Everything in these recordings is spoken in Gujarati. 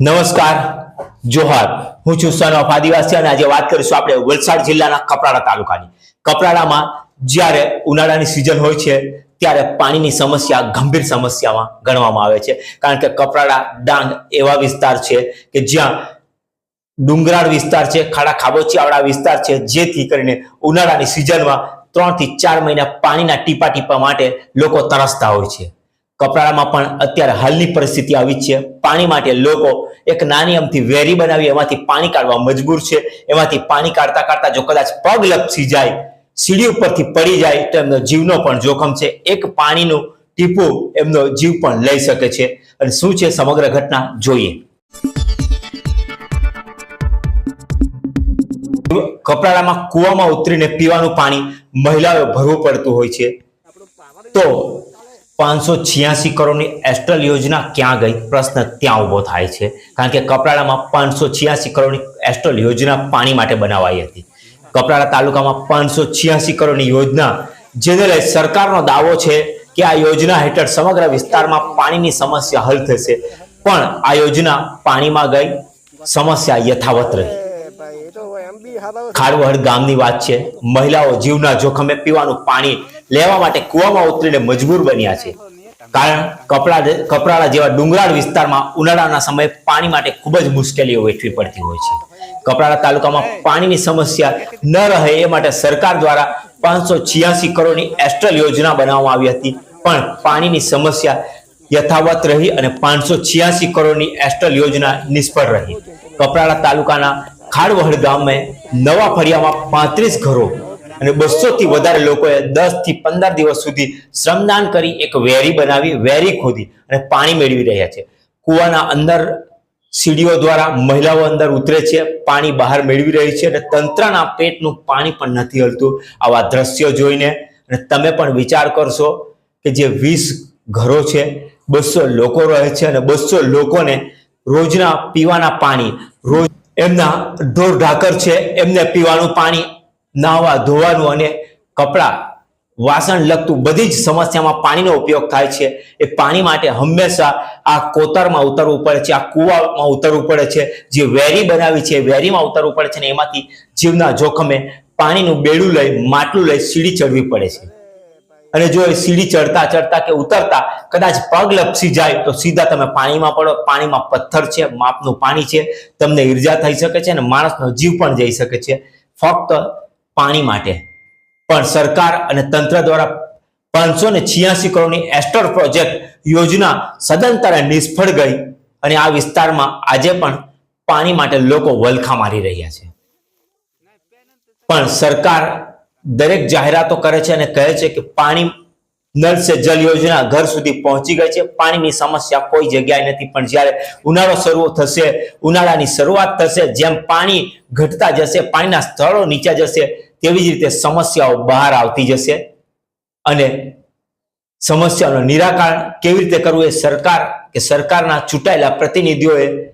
નમસ્કાર, જોહાર. હું છું સન આદિવાસી અને આજે વાત કરીશું આપણે વલસાડ જિલ્લાના કપરાડા તાલુકાની. કપરાડામાં જ્યારે ઉનાળાની સિઝન હોય છે, ત્યારે પાણીની સમસ્યા ગંભીર સમસ્યામાં ગણવામાં આવે છે. કારણ કે કપરાડા ડાંગ એવા વિસ્તાર છે કે જ્યાં ડુંગરાળ વિસ્તાર છે, ખાડા ખાબોચિયાવાળા વિસ્તાર છે, જેથી કરીને ઉનાળાની સિઝનમાં ત્રણથી ચાર મહિના પાણીના ટીપા ટીપા માટે લોકો તરસતા હોય છે. કપરાડામાં પણ અત્યારે હાલની પરિસ્થિતિ આવી છે. પાણી માટે લોકો એક નાની અમથી વેરી બનાવી, એમાંથી પાણી કાઢવા મજબૂર છે. એમાંથી પાણી કાઢતા કાઢતા જો કદાચ પગ લપસી જાય, સીડી ઉપરથી પડી જાય, તો એમનો જીવનો પણ જોખમ છે. એક પાણીનું ટીપું એમનો જીવ પણ લઈ શકે છે. અને શું છે સમગ્ર ઘટના? જોઈએ. કપરાડામાં કૂવામાં ઉતરીને પીવાનું પાણી મહિલાઓ ભરવું પડતું હોય છે. તો પાંચસો છ્યાસી કરોડની એસ્ટ્રલ યોજના ક્યાં ગઈ? પ્રશ્ન ત્યાં ઊભો થાય છે. કારણ કે કપરાડામાં પાંચસો છ્યાસી કરોડની એસ્ટ્રલ યોજના પાણી માટે બનાવાઈ હતી. કપરાડા તાલુકામાં પાંચસો છ્યાસી કરોડની યોજના, જેને લઈ સરકારનો દાવો છે કે આ યોજના હેઠળ સમગ્ર વિસ્તારમાં પાણીની સમસ્યા હલ થશે. પણ આ યોજના પાણીમાં ગઈ, સમસ્યા યથાવત રહી. ખારવહડ ગામની વાત છે. મહિલાઓ જીવના જોખમે પીવાનું પાણી લેવા માટે કૂવામાં ઉતરીને મજબૂર બન્યા છે. કારણ કપરાડા જેવા ડુંગરાળ વિસ્તારમાં ઉનાળાના સમયે પાણી માટે ખૂબ જ મુશ્કેલીઓ વેઠવી પડતી હોય છે. કપરાળા તાલુકામાં પાણીની સમસ્યા ન રહે એ માટે સરકાર દ્વારા પાંચસો છ્યાસી કરોડની એસ્ટ્રલ યોજના બનાવવામાં આવી હતી. પણ પાણીની સમસ્યા યથાવત રહી અને પાંચસો છ્યાસી કરોડની એસ્ટ્રલ યોજના નિષ્ફળ રહી. કપરાડા તાલુકાના ખાડવહડ ગામે નવા ફળિયામાં પાંત્રીસ ઘરો અને બસો થી વધારે લોકોએ દસથી પંદર દિવસ સુધી શ્રમદાન કરી એક વેરી બનાવી, વેરી ખોદી અને પાણી મેળવી રહ્યા છે. કુવાના અંદર સીડીઓ દ્વારા મહિલાઓ અંદર ઉતરે છે, પાણી બહાર મેળવી રહી છે અને તંત્રના પેટનું પાણી પણ નથી હલતું. આવા દ્રશ્યો જોઈને અને તમે પણ વિચાર કરશો કે જે વીસ ઘરો છે, બસો લોકો રહે છે અને બસો લોકોને રોજના પીવાના પાણી, રોજ એમના ઢોર ઢાકર છે, એમને પીવાનું પાણી નાહવા ધોવાનું અને કપડાં, વાસણ લગતું બધી જ સમસ્યામાં પાણીનો ઉપયોગ થાય છે. એ પાણી માટે હંમેશા આ કોતરમાં ઉતરવું પડે છે, આ કૂવામાં ઉતરવું પડે છે. જે વેરી બનાવી છે વેરીમાં ઉતરવું પડે છે ને એમાંથી જીવના જોખમે પાણીનું બેડું લઈ, માટલું લઈ સીડી ચડવી પડે છે. અને જો એ સીડી ચડતા ચડતા કે ઉતરતા કદાચ પગ લપસી જાય, તો સીધા તમે પાણીમાં પડો. પાણીમાં પથ્થર છે, માપનું પાણી છે. તમને ઈર્જા થઈ શકે છે અને માણસનો જીવ પણ જઈ શકે છે. ફક્ત પાણી માટે. પણ સરકાર અને તંત્ર દ્વારા પાંચસો ને છિયાસી કરોડની એસ્ટર પ્રોજેક્ટ યોજના સદંતરે નિષ્ફળ ગઈ અને આ વિસ્તારમાં આજે પણ પાણી માટે લોકો વલખા મારી રહ્યા છે. પણ સરકાર દરેક જાહેરાતો કરે છે અને કહે છે કે પાણી નળ સે જલ યોજના ઘર સુધી પહોંચી ગઈ છે. પાણીની સમસ્યા કોઈ જગ્યાએ નથી, પણ જ્યારે ઉનાળો શરૂ થશે, ઉનાળાની શરૂઆત થશે, જેમ પાણી ઘટતા જશે, પાણીના સ્થળો નીચે જશે, તેવી જ રીતે સમસ્યાઓ બહાર આવતી જશે. અને સમસ્યાઓનું નિરાકરણ કેવી રીતે કરવું એ સરકાર, કે સરકારના ચૂંટાયેલા પ્રતિનિધિઓએ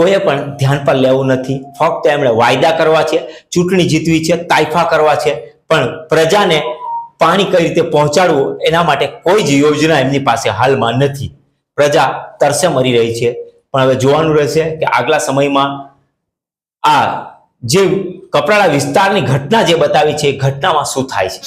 કોઈએ પણ ધ્યાન પર લેવું નથી. ફક્ત એમણે વાયદા કરવા છે, ચૂંટણી જીતવી છે, તાઇફા કરવા છે. પણ પ્રજાને પાણી કઈ રીતે પહોંચાડવું, એના માટે કોઈ જ યોજના એમની પાસે હાલમાં નથી. પ્રજા તરસે મરી રહી છે. પણ હવે જોવાનું રહેશે કે આગલા સમયમાં આ જે કપરાડા વિસ્તારની ઘટના જે બતાવી છે, એ ઘટનામાં શું થાય છે?